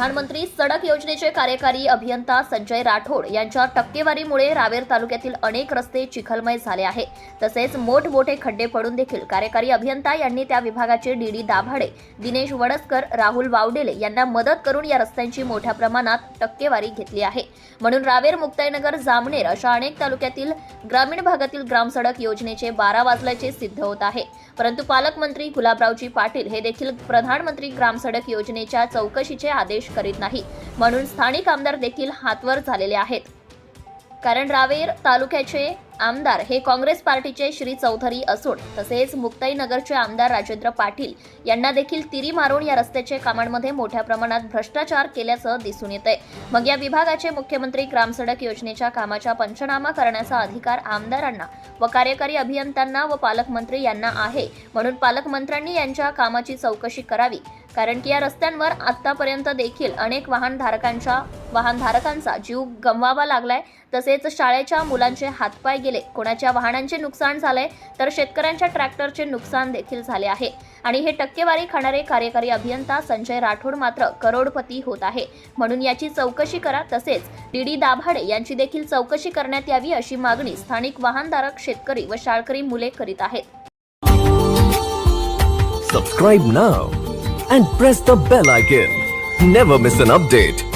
प्रधानमंत्री सडक योजनेचे कार्यकारी अभियंता संजय राठोड यांच्या टक्केवारीमुळे रावेर तालुक्यातील अनेक रस्ते चिखलमय झाले आहे. तसेच मोठमोठे खड्डे पडून देखील कार्यकारी अभियंता यांनी त्या विभागाचे डीडी दाभाडे दिनेश वडसकर राहुल वावडेले यांना मदत करून या रस्त्यांची मोठ्या प्रमाणात टक्केवारी घेतली आहे. म्हणून रावेर मुक्ताईनगर जामनेर अशा अनेक तालुक्यातील ग्रामीण भागातील ग्रामसडक योजनेचे बारा वाजल्याचे सिद्ध होत आहे. परंतु पालकमंत्री गुलाबरावजी पाटील हे देखील प्रधानमंत्री ग्रामसडक योजनेच्या चौकशीचे आदेश करीत नाही. म्हणून स्थानिक आमदार देखील हातवर झालेले आहेत. कारण रावेर तालुक्याचे आमदार हे काँग्रेस पार्टीचे श्री चौधरी असून तसेच मुक्ताईनगरचे आमदार राजेंद्र पाटील यांना देखील तिरी मारून या रस्त्याचे कामांमध्ये मोठ्या प्रमाणात भ्रष्टाचार केल्याचं दिसून येतंय. मग या विभागाचे मुख्यमंत्री ग्रामसडक योजनेच्या कामाचा पंचनामा करण्याचा अधिकार आमदारांना व कार्यकारी अभियंत्यांना व पालकमंत्री यांना आहे. म्हणून पालकमंत्र्यांनी यांच्या कामाची चौकशी करावी. कारण की या रस्त्यांवर आतापर्यंत देखील अनेक वाहनधारकांच्या वाहनधारकांचा जीव गमवावा लागलाय. तसेच शाळेच्या मुलांचे हातपाय गेले. कोणाच्या वाहनांचे नुकसान झालंय तर शेतकऱ्यांच्या ट्रॅक्टरचे नुकसान देखील झाले आहे. आणि हे टक्केवारी खाणारे कार्यकारी अभियंता संजय राठोड मात्र करोडपती होत आहे. म्हणून याची चौकशी करा. तसेच डीडी दाभाडे यांची देखील चौकशी करण्यात यावी अशी मागणी स्थानिक वाहनधारक शेतकरी व शाळकरी मुले करीत आहेत. Subscribe now and press the bell icon. Never miss an update.